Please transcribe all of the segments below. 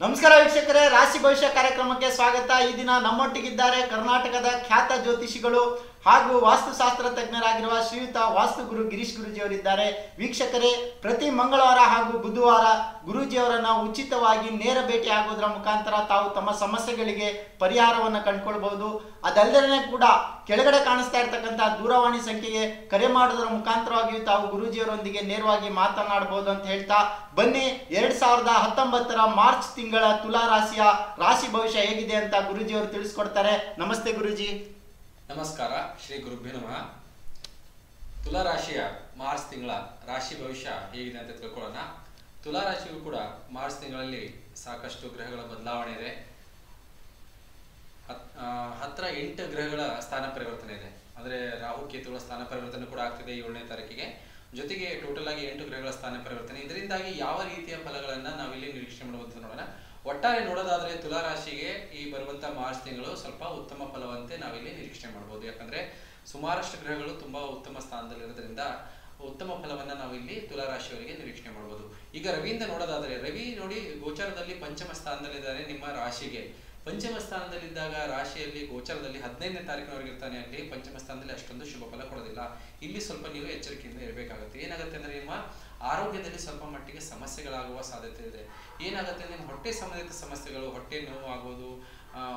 ನಮಸ್ಕಾರ ವೀಕ್ಷಕರೇ ರಾಶಿ ಭವಿಷ್ಯ ಕಾರ್ಯಕ್ರಮಕ್ಕೆ ಸ್ವಾಗತ. ಈ ದಿನ ನಮ್ಮೊಟ್ಟಿಗಿದ್ದಾರೆ ಕರ್ನಾಟಕದ ಖ್ಯಾತ ಜ್ಯೋತಿಷಿಗಳು ಹಾಗೂ ವಾಸ್ತುಶಾಸ್ತ್ರ ತಜ್ಞರಾಗಿರುವ ಶ್ರೀಯುತ ವಾಸ್ತು ಗುರು ಗಿರೀಶ್ ಗುರುಜಿ ಅವರಿದ್ದಾರೆ ವೀಕ್ಷಕರೇ, ಪ್ರತಿ ಮಂಗಳವಾರ ಹಾಗೂ ಬುಧವಾರ ಗುರೂಜಿಯವರನ್ನ ಉಚಿತವಾಗಿ ನೇರ ಭೇಟಿ ಆಗೋದ್ರ ಮುಖಾಂತರ ತಾವು ತಮ್ಮ ಸಮಸ್ಯೆಗಳಿಗೆ ಪರಿಹಾರವನ್ನು ಕಂಡುಕೊಳ್ಬಹುದು. ಅದಲ್ಲದೆ ಕೂಡ ಕೆಳಗಡೆ ಕಾಣಿಸ್ತಾ ಇರ್ತಕ್ಕಂಥ ದೂರವಾಣಿ ಸಂಖ್ಯೆಗೆ ಕರೆ ಮಾಡೋದ್ರ ಮುಖಾಂತರವಾಗಿಯೂ ತಾವು ಗುರೂಜಿಯವರೊಂದಿಗೆ ನೇರವಾಗಿ ಮಾತನಾಡಬಹುದು ಅಂತ ಹೇಳ್ತಾ, ಬನ್ನಿ ಎರಡ್ ಸಾವಿರದ ಹತ್ತೊಂಬತ್ತರ ಮಾರ್ಚ್ ತಿಂಗಳ ತುಲಾ ರಾಶಿಯ ರಾಶಿ ಭವಿಷ್ಯ ಹೇಗಿದೆ ಅಂತ ಗುರುಜಿಯವರು ತಿಳಿಸ್ಕೊಡ್ತಾರೆ. ನಮಸ್ತೆ ಗುರೂಜಿ. ನಮಸ್ಕಾರ, ಶ್ರೀ ಗುರುಭ್ಯ ನಮಃ. ತುಲಾ ರಾಶಿಯ ಮಾರ್ಚ್ ತಿಂಗಳ ರಾಶಿ ಭವಿಷ್ಯ ಹೇಗಿದೆ ಅಂತ ತಿಳ್ಕೊಳ್ಳೋಣ. ತುಲಾ ರಾಶಿಯು ಕೂಡ ಮಾರ್ಚ್ ತಿಂಗಳಲ್ಲಿ ಸಾಕಷ್ಟು ಗ್ರಹಗಳ ಬದಲಾವಣೆ ಇದೆ. ಹತ್ರ ಎಂಟು ಗ್ರಹಗಳ ಸ್ಥಾನ ಪರಿವರ್ತನೆ ಇದೆ. ಅಂದರೆ ರಾಹು ಕೇತುಗಳ ಸ್ಥಾನ ಪರಿವರ್ತನೆ ಕೂಡ ಆಗ್ತಿದೆ ಏಳನೇ ತಾರೀಕಿಗೆ. ಜೊತೆಗೆ ಟೋಟಲ್ ಆಗಿ ಎಂಟು ಗ್ರಹಗಳ ಸ್ಥಾನ ಪರಿವರ್ತನೆ. ಇದರಿಂದಾಗಿ ಯಾವ ರೀತಿಯ ಫಲಗಳನ್ನ ನಾವಿಲ್ಲಿ ನಿರೀಕ್ಷೆ ಮಾಡಬಹುದು ನೋಡೋಣ ಒಟ್ಟಾರೆ ನೋಡೋದಾದ್ರೆ ತುಲಾ ರಾಶಿಗೆ ಈ ಬರುವಂತ ಮಾರ್ಚ್ ತಿಂಗಳು ಸ್ವಲ್ಪ ಉತ್ತಮ ಫಲವಂತೆ ನಾವಿಲ್ಲಿ ನಿರೀಕ್ಷಣೆ ಮಾಡಬಹುದು ಯಾಕಂದ್ರೆ ಸುಮಾರಷ್ಟು ಗ್ರಹಗಳು ತುಂಬಾ ಉತ್ತಮ ಸ್ಥಾನದಲ್ಲಿರೋದ್ರಿಂದ ಉತ್ತಮ ಫಲವನ್ನ ನಾವಿಲ್ಲಿ ತುಲಾ ರಾಶಿಯವರಿಗೆ ನಿರೀಕ್ಷಣೆ ಮಾಡಬಹುದು ಈಗ ರವಿಯಿಂದ ನೋಡೋದಾದ್ರೆ, ರವಿ ನೋಡಿ ಗೋಚಾರದಲ್ಲಿ ಪಂಚಮ ಸ್ಥಾನದಲ್ಲಿದ್ದಾರೆ ನಿಮ್ಮ ರಾಶಿಗೆ. ಪಂಚಮ ಸ್ಥಾನದಲ್ಲಿದ್ದಾಗ ರಾಶಿಯಲ್ಲಿ ಗೋಚಾರದಲ್ಲಿ ಹದಿನೈದನೇ ತಾರೀಕಿನವರೆಗೆ ಇರ್ತಾನೆ ಅಲ್ಲಿ ಪಂಚಮ ಸ್ಥಾನದಲ್ಲಿ ಅಷ್ಟೊಂದು ಶುಭ ಫಲ ಕೊಡೋದಿಲ್ಲ. ಇಲ್ಲಿ ಸ್ವಲ್ಪ ನೀವು ಎಚ್ಚರಿಕೆಯಿಂದ ಇರಬೇಕಾಗುತ್ತೆ. ಏನಾಗುತ್ತೆ ಅಂದ್ರೆ ನಿಮ್ಮ ಆರೋಗ್ಯದಲ್ಲಿ ಸ್ವಲ್ಪ ಮಟ್ಟಿಗೆ ಸಮಸ್ಯೆಗಳಾಗುವ ಸಾಧ್ಯತೆ ಇದೆ. ಏನಾಗುತ್ತೆ ನಿಮ್ಮ ಹೊಟ್ಟೆ ಸಂಬಂಧಿತ ಸಮಸ್ಯೆಗಳು, ಹೊಟ್ಟೆ ನೋವು ಆಗೋದು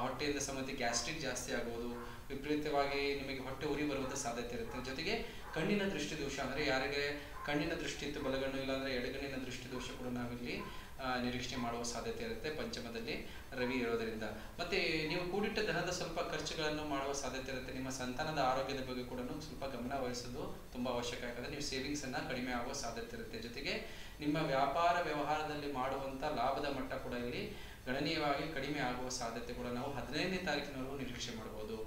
ಹೊಟ್ಟೆಯಿಂದ ಸಂಬಂಧಿತ ಗ್ಯಾಸ್ಟ್ರಿಕ್ ಜಾಸ್ತಿ ಆಗೋದು, ವಿಪರೀತವಾಗಿ ನಿಮಗೆ ಹೊಟ್ಟೆ ಉರಿ ಬರುವಂಥ ಸಾಧ್ಯತೆ ಇರುತ್ತೆ. ಜೊತೆಗೆ ಕಣ್ಣಿನ ದೃಷ್ಟಿ ದೋಷ ಅಂದ್ರೆ ಯಾರಿಗೆ ಕಣ್ಣಿನ ದೃಷ್ಟಿ ಇತ್ತು, ಬಲಗಣ್ಣು ಇಲ್ಲಾಂದರೆ ಎಡಗಣ್ಣಿನ ದೃಷ್ಟಿ ದೋಷ ಕೂಡ ನಾವಿಲ್ಲಿ ನಿರೀಕ್ಷೆ ಮಾಡುವ ಸಾಧ್ಯತೆ ಇರುತ್ತೆ ಪಂಚಮದಲ್ಲಿ ರವಿ ಇರೋದರಿಂದ. ಮತ್ತೆ ನೀವು ಕೂಡಿಟ್ಟ ಧನದ ಸ್ವಲ್ಪ ಖರ್ಚುಗಳನ್ನು ಮಾಡುವ ಸಾಧ್ಯತೆ ಇರುತ್ತೆ. ನಿಮ್ಮ ಸಂತಾನದ ಆರೋಗ್ಯದ ಬಗ್ಗೆ ಕೂಡ ಸ್ವಲ್ಪ ಗಮನ ವಹಿಸೋದು ತುಂಬಾ ಅವಶ್ಯಕ ಯಾಕಂದ್ರೆ ನೀವು ಸೇವಿಂಗ್ಸ್ ಅನ್ನ ಕಡಿಮೆ ಆಗುವ ಸಾಧ್ಯತೆ ಇರುತ್ತೆ. ಜೊತೆಗೆ ನಿಮ್ಮ ವ್ಯಾಪಾರ ವ್ಯವಹಾರದಲ್ಲಿ ಮಾಡುವಂತ ಲಾಭದ ಮಟ್ಟ ಕೂಡ ಇಲ್ಲಿ ಗಣನೀಯವಾಗಿ ಕಡಿಮೆ ಆಗುವ ಸಾಧ್ಯತೆ ಕೂಡ ನಾವು ಹದಿನೈದನೇ ತಾರೀಕಿನವರೆಗೂ ನಿರೀಕ್ಷೆ ಮಾಡಬಹುದು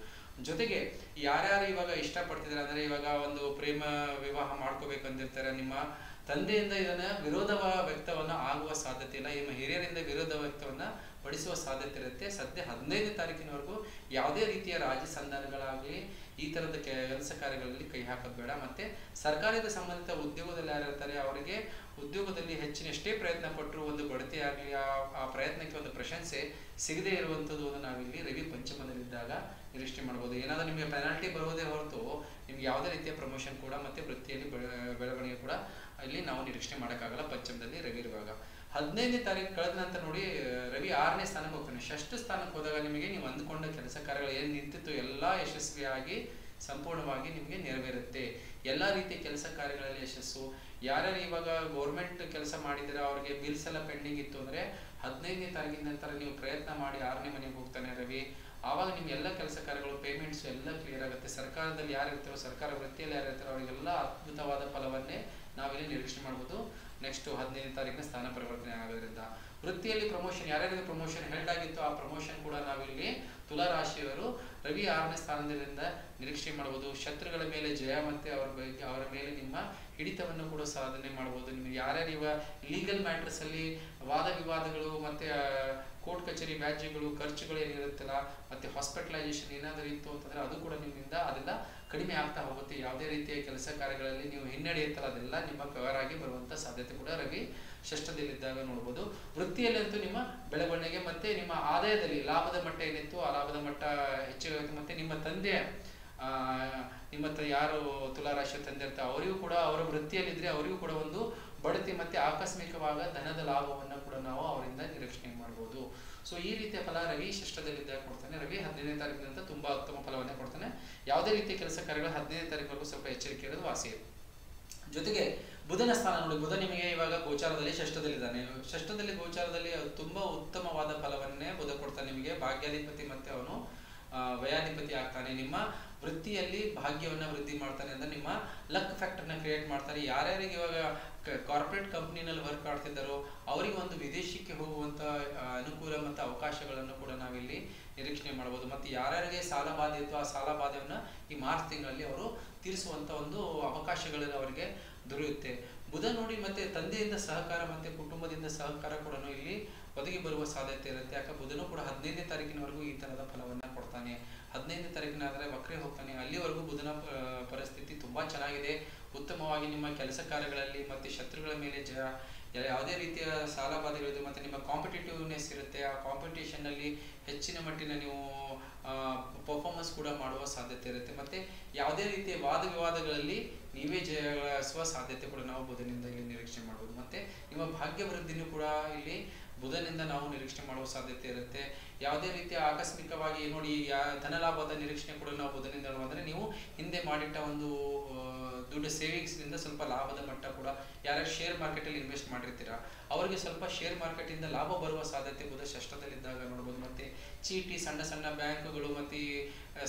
ಜೊತೆಗೆ ಯಾರ್ಯಾರು ಇವಾಗ ಇಷ್ಟಪಡ್ತಿದ್ದಾರೆ ಅಂದ್ರೆ ಇವಾಗ ಒಂದು ಪ್ರೇಮ ವಿವಾಹ ಮಾಡ್ಕೋಬೇಕಂತಿರ್ತಾರೆ, ನಿಮ್ಮ ತಂದೆಯಿಂದ ಇದನ್ನ ವಿರೋಧ ವ್ಯಕ್ತವನ್ನ ಆಗುವ ಸಾಧ್ಯತೆ ಇಲ್ಲ. ನಿಮ್ಮ ಹಿರಿಯರಿಂದ ವಿರೋಧ ವ್ಯಕ್ತವನ್ನ ಪಡಿಸುವ ಸಾಧ್ಯತೆ ಇರುತ್ತೆ. ಸದ್ಯ ಹದಿನೈದನೇ ತಾರೀಕಿನವರೆಗೂ ಯಾವುದೇ ರೀತಿಯ ರಾಜಿ ಸಂಧಾನಗಳಾಗಲಿ, ಈ ತರದ ಕೆಲಸ ಕಾರ್ಯಗಳಲ್ಲಿ ಕೈ ಹಾಕೋದು ಬೇಡ. ಮತ್ತೆ ಸರ್ಕಾರದ ಸಂಬಂಧಿತ ಉದ್ಯೋಗದಲ್ಲಿ ಯಾರಿರ್ತಾರೆ ಅವರಿಗೆ ಉದ್ಯೋಗದಲ್ಲಿ ಹೆಚ್ಚಿನ ಎಷ್ಟೇ ಪ್ರಯತ್ನ ಪಟ್ಟರು ಒಂದು ಬಡತಿ ಆಗಲಿ, ಆ ಪ್ರಯತ್ನಕ್ಕೆ ಒಂದು ಪ್ರಶಂಸೆ ಸಿಗದೇ ಇರುವಂಥದ್ದು ಒಂದು ನಾವಿಲ್ಲಿ ರವಿ ಪಂಚಮದಲ್ಲಿದ್ದಾಗ ನಿರೀಕ್ಷೆ ಮಾಡ್ಬೋದು. ಏನಾದರೂ ನಿಮಗೆ ಪೆನಾಲ್ಟಿ ಬರುವುದೇ ಹೊರತು ನಿಮ್ಗೆ ಯಾವುದೇ ರೀತಿಯ ಪ್ರಮೋಷನ್ ಕೂಡ ಮತ್ತೆ ವೃತ್ತಿಯಲ್ಲಿ ಬೆಳ- ಬೆಳವಣಿಗೆ ಕೂಡ ಇಲ್ಲಿ ನಾವು ನಿರೀಕ್ಷೆ ಮಾಡೋಕ್ಕಾಗಲ್ಲ ಪಂಚಮದಲ್ಲಿ ರವಿ ಇರುವಾಗ. ಹದಿನೈದನೇ ತಾರೀಕು ಕಳೆದ ನಂತರ ನೋಡಿ, ರವಿ ಆರನೇ ಸ್ಥಾನಕ್ಕೆ ಹೋಗ್ತಾನೆ. ಷಷ್ಟು ಸ್ಥಾನಕ್ಕೆ ಹೋದಾಗ ನಿಮಗೆ ನೀವು ಅಂದ್ಕೊಂಡ ಕೆಲಸ ಕಾರ್ಯಗಳು ಏನು ನಿಂತಿತ್ತು ಎಲ್ಲ ಯಶಸ್ವಿಯಾಗಿ ಸಂಪೂರ್ಣವಾಗಿ ನಿಮಗೆ ನೆರವೇರುತ್ತೆ. ಎಲ್ಲ ರೀತಿಯ ಕೆಲಸ ಕಾರ್ಯಗಳಲ್ಲಿ ಯಶಸ್ಸು. ಯಾರ್ಯಾರು ಇವಾಗ ಗೌರ್ಮೆಂಟ್ ಕೆಲಸ ಮಾಡಿದರೆ ಅವ್ರಿಗೆ ಬಿಲ್ಸ್ ಎಲ್ಲ ಪೆಂಡಿಂಗ್ ಇತ್ತು ಅಂದರೆ, ಹದಿನೈದನೇ ತಾರೀಕಿನ ನಂತರ ನೀವು ಪ್ರಯತ್ನ ಮಾಡಿ ಆರನೇ ಮನೆಗೆ ಹೋಗ್ತಾನೆ ರವಿ. ಆವಾಗ ನಿಮ್ಮ ಎಲ್ಲ ಕೆಲಸ ಕಾರ್ಯಗಳು ಪೇಮೆಂಟ್ಸ್ ಎಲ್ಲ ಕ್ಲಿಯರ್ ಆಗುತ್ತೆ. ಸರ್ಕಾರದಲ್ಲಿ ಯಾರು ಇರ್ತಾರೋ ಸರ್ಕಾರ ವೃತ್ತಿಯಲ್ಲಿ ಯಾರು ಇರ್ತಾರೋ ಅವರಿಗೆಲ್ಲ ಅದ್ಭುತವಾದ ಫಲವನ್ನೇ ನಾವಿಲ್ಲಿ ನಿರೀಕ್ಷಣೆ ಮಾಡ್ಬೋದು. ನೆಕ್ಸ್ಟ್ ಹದಿನೈದನೇ ತಾರೀಕಿನ ಸ್ಥಾನ ಪರಿವರ್ತನೆ ಆಗೋದ್ರಿಂದ. ವೃತ್ತಿಯಲ್ಲಿ ಪ್ರಮೋಷನ್ ಯಾರ್ಯಾರಿಗೆ ಪ್ರಮೋಷನ್ ಹೆಲ್ಡ್ ಆಗಿತ್ತು ಆ ಪ್ರಮೋಷನ್ ಕೂಡ ನಾವಿಲ್ಲಿ ತುಲಾ ರಾಶಿಯವರು ರವಿ ಆರನೇ ಸ್ಥಾನದಿಂದ ನಿರೀಕ್ಷೆ ಮಾಡಬಹುದು ಶತ್ರುಗಳ ಮೇಲೆ ಜಯ ಮತ್ತೆ ಅವರ ಬಗ್ಗೆ ಅವರ ಮೇಲೆ ನಿಮ್ಮ ಹಿಡಿತವನ್ನು ಕೂಡ ಸಾಧನೆ ಮಾಡಬಹುದು ನಿಮಗೆ ಯಾರ್ಯಾರು ಇವ ಲೀಗಲ್ ಮ್ಯಾಟರ್ಸ್ ಅಲ್ಲಿ ವಾದ ವಿವಾದಗಳು ಮತ್ತೆ ಕೋರ್ಟ್ ಕಚೇರಿ ವ್ಯಾಜ್ಯಗಳು ಖರ್ಚುಗಳು ಏನಿರುತ್ತಲ್ಲ, ಮತ್ತೆ ಹಾಸ್ಪಿಟಲೈಸೇಷನ್ ಏನಾದರೂ ಇತ್ತು ಅಂತಂದ್ರೆ ಅದು ಕೂಡ ನಿಮ್ಮಿಂದ ಅದೆಲ್ಲ ಕಡಿಮೆ ಆಗ್ತಾ ಹೋಗುತ್ತೆ. ಯಾವುದೇ ರೀತಿಯ ಕೆಲಸ ಕಾರ್ಯಗಳಲ್ಲಿ ನೀವು ಹಿನ್ನಡೆ ಇರ್ತಲ್ಲ ಅದೆಲ್ಲ ನಿಮ್ಮ ಕವರ್ ಆಗಿ ಬರುವಂತ ಸಾಧ್ಯತೆ ಕೂಡ ರವಿ ಷಷ್ಠದಲ್ಲಿದ್ದಾಗ ನೋಡ್ಬೋದು. ವೃತ್ತಿಯಲ್ಲಂತೂ ನಿಮ್ಮ ಬೆಳವಣಿಗೆ ಮತ್ತೆ ನಿಮ್ಮ ಆದಾಯದಲ್ಲಿ ಲಾಭದ ಮಟ್ಟ ಏನಿತ್ತು, ಆ ಲಾಭದ ಮಟ್ಟ ಹೆಚ್ಚಾಗುತ್ತೆ ಮತ್ತೆ ನಿಮ್ಮ ತಂದೆ ನಿಮ್ಮ ಯಾರು ತುಲಾ ರಾಶಿ ತಂದೆ ಇರ್ತಾರೆ ಅವರಿಗೂ ಕೂಡ, ಅವರ ವೃತ್ತಿಯಲ್ಲಿದ್ರೆ ಅವರಿಗೂ ಕೂಡ ಒಂದು ಬಡತಿ ಮತ್ತೆ ಆಕಸ್ಮಿಕವಾದ ಧನದ ಲಾಭವನ್ನ ನಾವು ಅವರಿಂದ ನಿರೀಕ್ಷಣೆ ಮಾಡ್ಬೋದು. ಸೊ ಈ ರೀತಿಯ ಫಲ ರವಿ ಷಷ್ಠದಲ್ಲಿದ್ದಾಗ ಕೊಡ್ತಾನೆ. ರವಿ ಹದಿನೈದನೇ ತಾರೀಕಿನಿಂದ ತುಂಬಾ ಉತ್ತಮ ಫಲವನ್ನೇ ಕೊಡ್ತಾನೆ. ಯಾವುದೇ ರೀತಿಯ ಕೆಲಸ ಕಾರ್ಯಗಳು ಹದಿನೈದನೇ ತಾರೀಕುವರೆಗೂ ಸ್ವಲ್ಪ ಎಚ್ಚರಿಕೆ ಇರೋದು ವಾಸಿ ಜೊತೆಗೆ ಬುಧನ ಸ್ಥಾನ ನೋಡಿ. ಬುಧ ನಿಮಗೆ ಇವಾಗ ಗೋಚಾರದಲ್ಲಿ ಷಷ್ಠದಲ್ಲಿದ್ದಾನೆ ಷಷ್ಠದಲ್ಲಿ ಗೋಚಾರದಲ್ಲಿ ತುಂಬಾ ಉತ್ತಮವಾದ ಫಲವನ್ನೇ ಬುಧ ಕೊಡ್ತಾನೆ ನಿಮಗೆ. ಭಾಗ್ಯಾಧಿಪತಿ ಮತ್ತೆ ಅವನು ವಯಾಧಿಪತಿ ಆಗ್ತಾನೆ. ನಿಮ್ಮ ವೃತ್ತಿಯಲ್ಲಿ ಭಾಗ್ಯವನ್ನ ವೃದ್ಧಿ ಮಾಡ್ತಾನೆ ಅಂದ್ರೆ ನಿಮ್ಮ ಲಕ್ ಫ್ಯಾಕ್ಟರ್ನ ಕ್ರಿಯೇಟ್ ಮಾಡ್ತಾರೆ. ಯಾರ್ಯಾರಿಗೆ ಇವಾಗ ಕಾರ್ಪೊರೇಟ್ ಕಂಪ್ನಿನಲ್ಲಿ ವರ್ಕ್ ಮಾಡ್ತಿದ್ದಾರೋ, ಅವರಿಗೆ ಒಂದು ವಿದೇಶಕ್ಕೆ ಹೋಗುವಂತ ಅನುಕೂಲ ಮತ್ತು ಅವಕಾಶಗಳನ್ನು ಕೂಡ ನಾವಿಲ್ಲಿ ನಿರೀಕ್ಷಣೆ ಮಾಡಬಹುದು ಮತ್ತೆ ಯಾರ್ಯಾರಿಗೆ ಸಾಲ ಬಾಧೆ ಇತ್ತು ಆ ಸಾಲ ಬಾಧೆಯನ್ನ ಈ ಮಾರ್ಚ್ ತಿಂಗಳಲ್ಲಿ ಅವರು ತೀರಿಸುವಂತ ಒಂದು ಅವಕಾಶಗಳನ್ನು ಅವರಿಗೆ ದೊರೆಯುತ್ತೆ. ಬುಧ ನೋಡಿ ಮತ್ತೆ ತಂದೆಯಿಂದ ಸಹಕಾರ ಮತ್ತೆ ಕುಟುಂಬದಿಂದ ಸಹಕಾರ ಕೂಡ ಇಲ್ಲಿ ಒದಗಿ ಬರುವ ಸಾಧ್ಯತೆ ಇರುತ್ತೆ. ಯಾಕೆ ಬುಧನು ಕೂಡ ಹದಿನೈದನೇ ತಾರೀಕಿನವರೆಗೂ ಈ ತರದ ಫಲವನ್ನ ಕೊಡ್ತಾನೆ. ಹದಿನೈದನೇ ತಾರೀಕಿನ ವಕ್ರಿ ಹೋಗ್ತಾನೆ. ಅಲ್ಲಿವರೆಗೂ ಬುಧನ ಪರಿಸ್ಥಿತಿ ತುಂಬಾ ಚೆನ್ನಾಗಿದೆ. ಉತ್ತಮವಾಗಿ ನಿಮ್ಮ ಕೆಲಸ ಕಾರ್ಯಗಳಲ್ಲಿ ಮತ್ತೆ ಶತ್ರುಗಳ ಮೇಲೆ ಜ ಯಾವುದೇ ರೀತಿಯ ಸಾಲ ಬಾಧೆಗಳಿದೆ ಮತ್ತು ನಿಮ್ಮ ಕಾಂಪಿಟೇಟಿವ್ನೆಸ್ ಇರುತ್ತೆ. ಆ ಕಾಂಪಿಟೇಷನ್ನಲ್ಲಿ ಹೆಚ್ಚಿನ ಮಟ್ಟಿನ ನೀವು ಪರ್ಫಾರ್ಮೆನ್ಸ್ ಕೂಡ ಮಾಡುವ ಸಾಧ್ಯತೆ ಇರುತ್ತೆ. ಮತ್ತು ಯಾವುದೇ ರೀತಿಯ ವಾದ ವಿವಾದಗಳಲ್ಲಿ ನೀವೇ ಜಯಿಸುವ ಸಾಧ್ಯತೆ ಕೂಡ ನಾವು ಬುಧನಿಂದ ಇಲ್ಲಿ ನಿರೀಕ್ಷೆ ಮಾಡ್ಬೋದು. ಮತ್ತು ನಿಮ್ಮ ಭಾಗ್ಯ ವೃದ್ಧಿನೂ ಕೂಡ ಇಲ್ಲಿ ಬುಧನಿಂದ ನಾವು ನಿರೀಕ್ಷೆ ಮಾಡುವ ಸಾಧ್ಯತೆ ಇರುತ್ತೆ. ಯಾವುದೇ ರೀತಿಯ ಆಕಸ್ಮಿಕವಾಗಿ ನೋಡಿ ಯಾ ಧನಲಾಭದ ನಿರೀಕ್ಷೆ ಕೂಡ ನಾವು ಬುಧನಿಂದ ಅಂದರೆ ನೀವು ಹಿಂದೆ ಮಾಡಿಟ್ಟ ಒಂದು ದುಡ್ಡು ಸೇವಿಂಗ್ಸ್ನಿಂದ ಸ್ವಲ್ಪ ಲಾಭದ ಮಟ್ಟ ಕೂಡ ಯಾರ್ಯಾರು ಶೇರ್ ಮಾರ್ಕೆಟಲ್ಲಿ ಇನ್ವೆಸ್ಟ್ ಮಾಡಿರ್ತೀರಾ? ಅವರಿಗೆ ಸ್ವಲ್ಪ ಶೇರ್ ಮಾರ್ಕೆಟಿಂದ ಲಾಭ ಬರುವ ಸಾಧ್ಯತೆ ಬುಧ ಷಷ್ಟದಲ್ಲಿದ್ದಾಗ ನೋಡ್ಬೋದು. ಮತ್ತೆ ಚೀಟಿ, ಸಣ್ಣ ಸಣ್ಣ ಬ್ಯಾಂಕ್ಗಳು ಮತ್ತೆ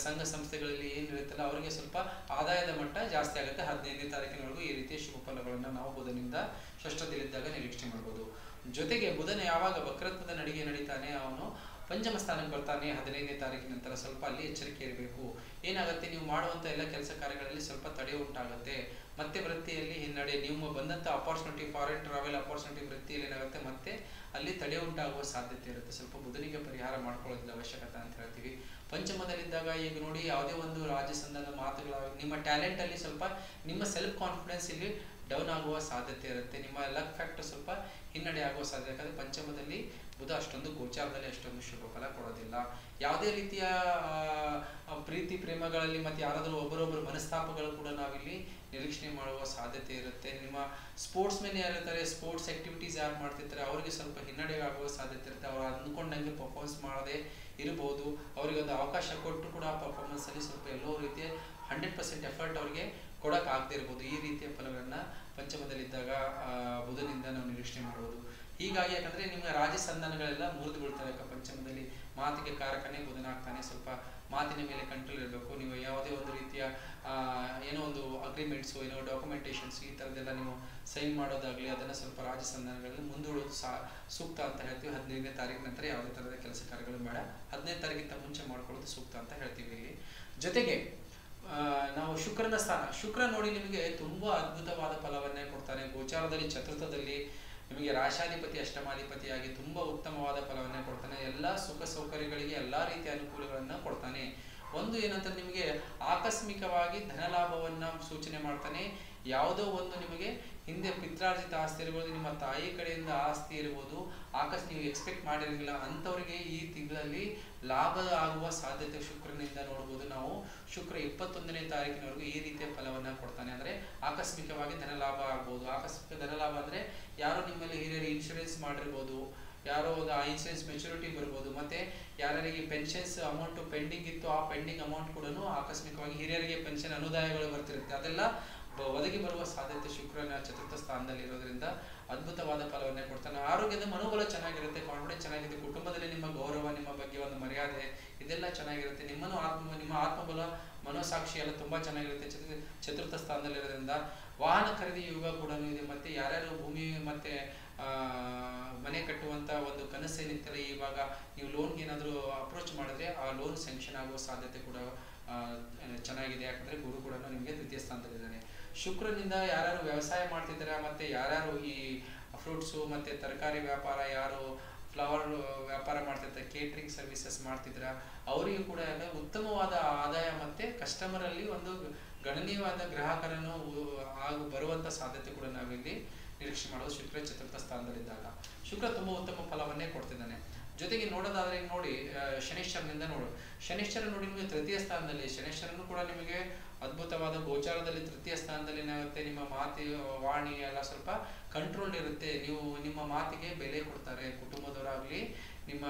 ಸಂಘ ಸಂಸ್ಥೆಗಳಲ್ಲಿ ಏನಿರುತ್ತಲ್ಲ ಅವರಿಗೆ ಸ್ವಲ್ಪ ಆದಾಯದ ಮಟ್ಟ ಜಾಸ್ತಿ ಆಗುತ್ತೆ. ಹದಿನೈದನೇ ತಾರೀಕಿನವರೆಗೂ ಈ ರೀತಿಯ ಶುಭ ಫಲಗಳನ್ನು ನಾವು ಬುಧನಿಂದ ಷಷ್ಟದಲ್ಲಿದ್ದಾಗ ನಿರೀಕ್ಷೆ ಮಾಡ್ಬೋದು. ಜೊತೆಗೆ ಬುಧನ ಯಾವಾಗ ವಕ್ರತ್ವದ ನಡಿಗೆ ನಡೀತಾನೆ, ಅವನು ಪಂಚಮ ಸ್ಥಾನಕ್ಕೆ ಬರ್ತಾನೆ, ಹದಿನೈದನೇ ತಾರೀಕಿನ ನಂತರ ಸ್ವಲ್ಪ ಅಲ್ಲಿ ಎಚ್ಚರಿಕೆ ಇರಬೇಕು. ಏನಾಗುತ್ತೆ, ನೀವು ಮಾಡುವಂಥ ಎಲ್ಲ ಕೆಲಸ ಕಾರ್ಯಗಳಲ್ಲಿ ಸ್ವಲ್ಪ ತಡೆ ಉಂಟಾಗುತ್ತೆ. ಮತ್ತೆ ವೃತ್ತಿಯಲ್ಲಿ ಹಿನ್ನಡೆ ನಿಮ್ಮ ಬಂದಂಥ ಅಪಾರ್ಚುನಿಟಿ ಫಾರಿನ್ ಟ್ರಾವೆಲ್ ಅಪಾರ್ಚುನಿಟಿ ವೃತ್ತಿಯಲ್ಲಿ ಏನಾಗುತ್ತೆ, ಮತ್ತೆ ಅಲ್ಲಿ ತಡೆ ಉಂಟಾಗುವ ಸಾಧ್ಯತೆ ಇರುತ್ತೆ. ಸ್ವಲ್ಪ ಬುಧನಿಗೆ ಪರಿಹಾರ ಮಾಡ್ಕೊಳ್ಳೋದಿಲ್ಲ ಅವಶ್ಯಕತೆ ಅಂತ ಹೇಳ್ತೀವಿ. ಪಂಚಮದಲ್ಲಿದ್ದಾಗ ಈಗ ನೋಡಿ, ಯಾವುದೇ ಒಂದು ರಾಜಸಂಧಾನದ ಮಾತುಗಳಾಗಿ ನಿಮ್ಮ ಟ್ಯಾಲೆಂಟಲ್ಲಿ ಸ್ವಲ್ಪ ನಿಮ್ಮ ಸೆಲ್ಫ್ ಕಾನ್ಫಿಡೆನ್ಸ್ ಇಲ್ಲಿ ಡೌನ್ ಆಗುವ ಸಾಧ್ಯತೆ ಇರುತ್ತೆ. ನಿಮ್ಮ ಲಕ್ ಫ್ಯಾಕ್ಟರ್ ಸ್ವಲ್ಪ ಹಿನ್ನಡೆ ಆಗುವ ಸಾಧ್ಯತೆ ಯಾಕಂದ್ರೆ ಪಂಚಮದಲ್ಲಿ ಬುಧ ಅಷ್ಟೊಂದು ಗೋಚಾರದಲ್ಲಿ ಅಷ್ಟೊಂದು ಶುಭ ಫಲ ಕೊಡೋದಿಲ್ಲ. ಯಾವುದೇ ರೀತಿಯ ಪ್ರೀತಿ ಪ್ರೇಮಗಳಲ್ಲಿ ಮತ್ತೆ ಯಾರಾದರೂ ಒಬ್ಬರೊಬ್ಬರು ಮನಸ್ತಾಪಗಳು ಕೂಡ ನಾವಿಲ್ಲಿ ನಿರೀಕ್ಷಣೆ ಮಾಡುವ ಸಾಧ್ಯತೆ ಇರುತ್ತೆ. ನಿಮ್ಮ ಸ್ಪೋರ್ಟ್ಸ್ ಮೆನ್ ಯಾರಿರ್ತಾರೆ ಸ್ಪೋರ್ಟ್ಸ್ ಆಕ್ಟಿವಿಟೀಸ್ ಯಾರು ಮಾಡ್ತಿರ್ತಾರೆ, ಅವರಿಗೆ ಸ್ವಲ್ಪ ಹಿನ್ನಡೆ ಆಗುವ ಸಾಧ್ಯತೆ ಇರುತ್ತೆ. ಅವ್ರು ಅಂದ್ಕೊಂಡಂಗೆ ಪರ್ಫಾರ್ಮೆನ್ಸ್ ಮಾಡದೆ ಇರಬಹುದು ಅವರಿಗೆ ಒಂದು ಅವಕಾಶ ಕೊಟ್ಟು ಕೂಡ ಆ ಪರ್ಫಾರ್ಮೆನ್ಸ್ ಅಲ್ಲಿ ಸ್ವಲ್ಪ ಎಲ್ಲೋ ರೀತಿಯ ಹಂಡ್ರೆಡ್ ಪರ್ಸೆಂಟ್ ಎಫರ್ಟ್ ಅವರಿಗೆ ಕೊಡಕ್ ಆಗದೆ ಇರ್ಬೋದು ಈ ರೀತಿಯ ಫಲಗಳನ್ನು ಪಂಚಮದಲ್ಲಿದ್ದಾಗ ಬುಧನಿಂದ ನಾವು ನಿರೀಕ್ಷಣೆ ಮಾಡ್ಬೋದು. ಹೀಗಾಗಿ ಯಾಕಂದ್ರೆ ನಿಮ್ಮ ರಾಜಸಂಧಾನಗಳೆಲ್ಲ ಮುರಿದು ಬೀಳ್ತವೆ ಯಾಕೆ ಪಂಚಮದಲ್ಲಿ ಮಾತಿಗೆ ಕಾರಕನೇ ಬುಧನಾಗ್ತಾನೆ ಸ್ವಲ್ಪ ಮಾತಿನ ಮೇಲೆ ಕಂಟ್ರೋಲ್ ಇರಬೇಕು. ನೀವು ಯಾವುದೇ ಒಂದು ರೀತಿಯ ಏನೋ ಒಂದು ಅಗ್ರಿಮೆಂಟ್ಸು ಏನೋ ಡಾಕ್ಯುಮೆಂಟೇಷನ್ಸ್ ಈ ಥರದ್ದೆಲ್ಲ ನೀವು ಸೈನ್ ಮಾಡೋದಾಗ್ಲಿ, ಅದನ್ನ ಸ್ವಲ್ಪ ರಾಜಸಂಧಾನಗಳಲ್ಲಿ ಮುಂದೂಡೋದು ಸಾ, ಸೂಕ್ತ ಅಂತ ಹೇಳ್ತೀವಿ. ಹದಿನೈದನೇ ತಾರೀಕು ನಂತರ ಯಾವುದೇ ಥರದ ಕೆಲಸ ಕಾರ್ಯಗಳು ಬೇಡ. ಹದಿನೈದು ತಾರೀಕಿಂತ ಮುಂಚೆ ಮಾಡ್ಕೊಳ್ಳೋದು ಸೂಕ್ತ ಅಂತ ಹೇಳ್ತೀವಿ ಇಲ್ಲಿ. ಜೊತೆಗೆ ನಾವು ಶುಕ್ರನ ಸ್ಥಾನ. ಶುಕ್ರ ನೋಡಿ ನಿಮಗೆ ತುಂಬಾ ಅದ್ಭುತವಾದ ಫಲವನ್ನೇ ಕೊಡ್ತಾನೆ ಗೋಚಾರದಲ್ಲಿ, ಚತುರ್ಥದಲ್ಲಿ ನಿಮಗೆ ರಾಶಾಧಿಪತಿ, ಅಷ್ಟಮಾಧಿಪತಿಯಾಗಿ ತುಂಬಾ ಉತ್ತಮವಾದ ಫಲವನ್ನೇ ಕೊಡ್ತಾನೆ. ಎಲ್ಲಾ ಸುಖ ಸೌಕರ್ಯಗಳಿಗೆ ಎಲ್ಲಾ ರೀತಿಯ ಅನುಕೂಲಗಳನ್ನ ಕೊಡ್ತಾನೆ. ಒಂದು ಏನಂತ ನಿಮಗೆ ಆಕಸ್ಮಿಕವಾಗಿ ಧನಲಾಭವನ್ನ ಸೂಚನೆ ಮಾಡ್ತಾನೆ. ಯಾವುದೋ ಒಂದು ನಿಮಗೆ ಹಿಂದೆ ಪಿತ್ರಾರ್ಜಿತ ಆಸ್ತಿ ಇರ್ಬೋದು, ನಿಮ್ಮ ತಾಯಿ ಕಡೆಯಿಂದ ಆಸ್ತಿ ಇರ್ಬೋದು ಆಕಾಶ ನೀವು ಎಕ್ಸ್ಪೆಕ್ಟ್ ಮಾಡಿರಂಗಿಲ್ಲ ಅಂಥವ್ರಿಗೆ ಈ ತಿಂಗಳಲ್ಲಿ ಲಾಭ ಆಗುವ ಸಾಧ್ಯತೆ ಶುಕ್ರನಿಂದ ನೋಡ್ಬೋದು. ನಾವು ಶುಕ್ರ ಇಪ್ಪತ್ತೊಂದನೇ ತಾರೀಕಿನವರೆಗೂ ಈ ರೀತಿಯ ಫಲವನ್ನ ಕೊಡ್ತಾನೆ. ಅಂದ್ರೆ ಆಕಸ್ಮಿಕವಾಗಿ ಧನ ಲಾಭ ಆಗ್ಬೋದು. ಆಕಸ್ಮಿಕ ಧನ ಲಾಭ ಅಂದರೆ ಯಾರೋ ನಿಮ್ಮಲ್ಲಿ ಹಿರಿಯರು ಇನ್ಶೂರೆನ್ಸ್ ಮಾಡಿರ್ಬೋದು, ಯಾರೋ ಒಂದು ಆ ಇನ್ಶೂರೆನ್ಸ್ ಮೆಚುರಿಟಿ ಬರ್ಬೋದು, ಮತ್ತೆ ಯಾರಿಗೆ ಪೆನ್ಷನ್ಸ್ ಅಮೌಂಟ್ ಪೆಂಡಿಂಗ್ ಇತ್ತು ಆ ಪೆಂಡಿಂಗ್ ಅಮೌಂಟ್ ಕೂಡ ಆಕಸ್ಮಿಕವಾಗಿ ಹಿರಿಯರಿಗೆ ಪೆನ್ಷನ್ ಅನುದಾಯಗಳು ಬರ್ತಿರುತ್ತೆ. ಅದೆಲ್ಲ ಒದಗಿ ಬರುವ ಸಾಧ್ಯತೆ ಶುಕ್ರನ ಚತುರ್ಥ ಸ್ಥಾನದಲ್ಲಿ ಇರೋದ್ರಿಂದ ಅದ್ಭುತವಾದ ಫಲವನ್ನೇ ಕೊಡ್ತಾನೆ. ಆರೋಗ್ಯದ ಮನೋಬಲ ಚೆನ್ನಾಗಿರುತ್ತೆ ಕಾನ್ಫಿಡೆನ್ಸ್ ಚೆನ್ನಾಗಿದೆ, ಕುಟುಂಬದಲ್ಲಿ ನಿಮ್ಮ ಗೌರವ, ನಿಮ್ಮ ಬಗ್ಗೆ ಒಂದು ಮರ್ಯಾದೆ ಇದೆಲ್ಲ ಚೆನ್ನಾಗಿರುತ್ತೆ. ನಿಮ್ಮನ್ನು ಆತ್ಮ ನಿಮ್ಮ ಆತ್ಮಬಲ, ಮನೋಸಾಕ್ಷಿ ಎಲ್ಲ ತುಂಬಾ ಚೆನ್ನಾಗಿರುತ್ತೆ ಚತುರ್ಥ ಚತುರ್ಥ ಸ್ಥಾನದಲ್ಲಿರೋದ್ರಿಂದ. ವಾಹನ ಖರೀದಿ ಯುಗ ಕೂಡ ಇದೆ. ಮತ್ತೆ ಯಾರ್ಯಾರು ಭೂಮಿ ಮತ್ತೆ ಮನೆ ಕಟ್ಟುವಂತ ಒಂದು ಕನಸೇನಿತ್ತಲ್ಲ ಇವಾಗ, ನೀವು ಲೋನ್ಗೆ ಏನಾದರೂ ಅಪ್ರೋಚ್ ಮಾಡಿದ್ರೆ ಆ ಲೋನ್ ಸ್ಯಾಂಕ್ಷನ್ ಆಗುವ ಸಾಧ್ಯತೆ ಕೂಡ ಚೆನ್ನಾಗಿದೆ. ಯಾಕಂದ್ರೆ ಗುರು ಕೂಡ ನಿಮಗೆ ದ್ವಿತೀಯ ಸ್ಥಾನದಲ್ಲಿದ್ದಾನೆ. ಶುಕ್ರನಿಂದ ಯಾರ್ಯಾರು ವ್ಯವಸಾಯ ಮಾಡ್ತಿದ್ದೀರಾ, ಮತ್ತೆ ಯಾರ್ಯಾರು ಈ ಫ್ರೂಟ್ಸು ಮತ್ತೆ ತರಕಾರಿ ವ್ಯಾಪಾರ, ಯಾರು ಫ್ಲವರ್ ವ್ಯಾಪಾರ ಮಾಡ್ತಿರ್ತಾರೆ ಕೇಟ್ರಿಂಗ್ ಸರ್ವಿಸಸ್ ಮಾಡ್ತಿದ್ರ ಅವರಿಗೂ ಕೂಡ ಉತ್ತಮವಾದ ಆದಾಯ ಮತ್ತೆ ಕಸ್ಟಮರ್ ಅಲ್ಲಿ ಒಂದು ಗಣನೀಯವಾದ ಗ್ರಾಹಕರನ್ನು ಹಾಗೂ ಬರುವಂತ ಸಾಧ್ಯತೆ ಕೂಡ ನಾವಿಲ್ಲಿ ನಿರೀಕ್ಷೆ ಮಾಡೋದು ಶುಕ್ರ ಚತುರ್ಥ ಸ್ಥಾನದಲ್ಲಿದ್ದಾಗ ಶುಕ್ರ ತುಂಬಾ ಉತ್ತಮ ಫಲವನ್ನೇ ಕೊಡ್ತಿದ್ದಾನೆ. ಜೊತೆಗೆ ನೋಡೋದಾದ್ರೆ ನೋಡಿ ಶನಿಶ್ಚರನಿಂದ ನೋಡು. ಶನಿಶ್ಚರ ನೋಡಿ ನಿಮಗೆ ತೃತೀಯ ಸ್ಥಾನದಲ್ಲಿ, ಶನಿಶ್ಚರನು ಕೂಡ ನಿಮಗೆ ಅದ್ಭುತವಾದ ಗೋಚಾರದಲ್ಲಿ ತೃತೀಯ ಸ್ಥಾನದಲ್ಲಿ ಏನಾಗುತ್ತೆ, ನಿಮ್ಮ ಮಾತಿ, ವಾಣಿ ಎಲ್ಲ ಸ್ವಲ್ಪ ಕಂಟ್ರೋಲ್ ಇರುತ್ತೆ. ನೀವು ನಿಮ್ಮ ಮಾತಿಗೆ ಬೆಲೆ ಕೊಡ್ತಾರೆ, ಕುಟುಂಬದವರಾಗ್ಲಿ, ನಿಮ್ಮ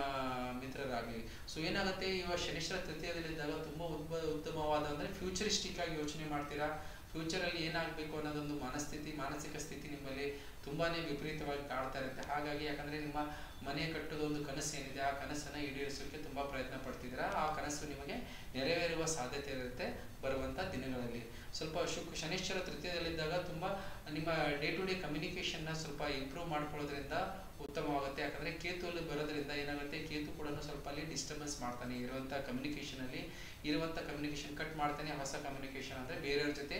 ಮಿತ್ರರಾಗ್ಲಿ. ಸೊ ಏನಾಗುತ್ತೆ, ಇವಾಗ ಶನಿಶ್ಚರ ತೃತೀಯದಲ್ಲಿದ್ದಾಗ ತುಂಬಾ ಉದ್ಭ, ಉತ್ತಮವಾದ ಅಂದ್ರೆ ಫ್ಯೂಚರಿಸ್ಟಿಕ್ ಆಗಿ ಯೋಚನೆ ಮಾಡ್ತೀರಾ? ಫ್ಯೂಚರ್ ಅಲ್ಲಿ ಏನಾಗಬೇಕು ಅನ್ನೋದೊಂದು ಮನಸ್ಥಿತಿ, ಮಾನಸಿಕ ಸ್ಥಿತಿ ನಿಮ್ಮಲ್ಲಿ ತುಂಬಾನೇ ವಿಪರೀತವಾಗಿ ಕಾಣ್ತಾ ಇರುತ್ತೆ. ಹಾಗಾಗಿ ಯಾಕಂದ್ರೆ ನಿಮ್ಮ ಮನೆ ಕಟ್ಟೋದು ಒಂದು ಕನಸು ಏನಿದೆ, ಆ ಕನಸನ್ನ ಈಡೇರಿಸೋಕೆ ತುಂಬಾ ಪ್ರಯತ್ನ ಪಡ್ತಿದ್ದೀರಾ? ಆ ಕನಸು ನಿಮಗೆ ನೆರವೇರುವ ಸಾಧ್ಯತೆ ಇರುತ್ತೆ ಬರುವಂತ ದಿನಗಳಲ್ಲಿ. ಸ್ವಲ್ಪ ಶುಕ್, ಶನಿಶ್ಚರ ತೃತೀಯದಲ್ಲಿದ್ದಾಗ ತುಂಬಾ ನಿಮ್ಮ ಡೇ ಟು ಡೇ ಕಮ್ಯುನಿಕೇಶನ್ನ ಸ್ವಲ್ಪ ಇಂಪ್ರೂವ್ ಮಾಡ್ಕೊಳ್ಳೋದ್ರಿಂದ ಉತ್ತಮವಾಗುತ್ತೆ. ಯಾಕಂದ್ರೆ ಕೇತು ಅಲ್ಲಿ ಬರೋದ್ರಿಂದ ಏನಾಗುತ್ತೆ ಕೇತು ಕೂಡ ಸ್ವಲ್ಪ ಅಲ್ಲಿ ಡಿಸ್ಟರ್ಬೆನ್ಸ್ ಮಾಡ್ತಾನೆ. ಇರುವಂಥ ಕಮ್ಯುನಿಕೇಷನಲ್ಲಿ ಇರುವಂಥ ಕಮ್ಯುನಿಕೇಷನ್ ಕಟ್ ಮಾಡ್ತಾನೆ ಹೊಸ ಕಮ್ಯುನಿಕೇಷನ್ ಅಂದ್ರೆ ಬೇರೆಯವ್ರ ಜೊತೆ.